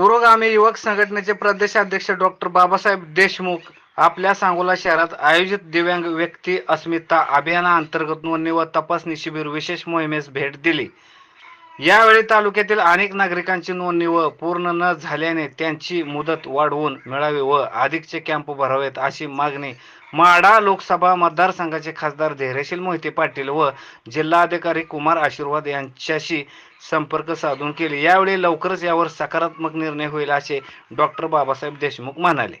पुरोगामी युवक संघटनेचे प्रदेशाध्यक्ष डॉक्टर बाबासाहेब देशमुख आपल्या सांगोला शहरात आयोजित दिव्यांग व्यक्ती अस्मिता अभियानाअंतर्गत नोंदणी व तपासणी शिबिर विशेष मोहिमेस भेट दिली. यावेळी तालुक्यातील अनेक नागरिकांची नोंदणी व पूर्ण न झाल्याने त्यांची मुदत वाढवून मिळावी व अधिकचे कॅम्प भरावेत अशी मागणी माडा लोकसभा मतदारसंघाचे खासदार धैर्यशील मोहिते पाटील व जिल्हाधिकारी कुमार आशीर्वाद यांच्याशी संपर्क साधून केले. यावेळी लवकरच यावर सकारात्मक निर्णय होईल असे डॉक्टर बाबासाहेब देशमुख म्हणाले.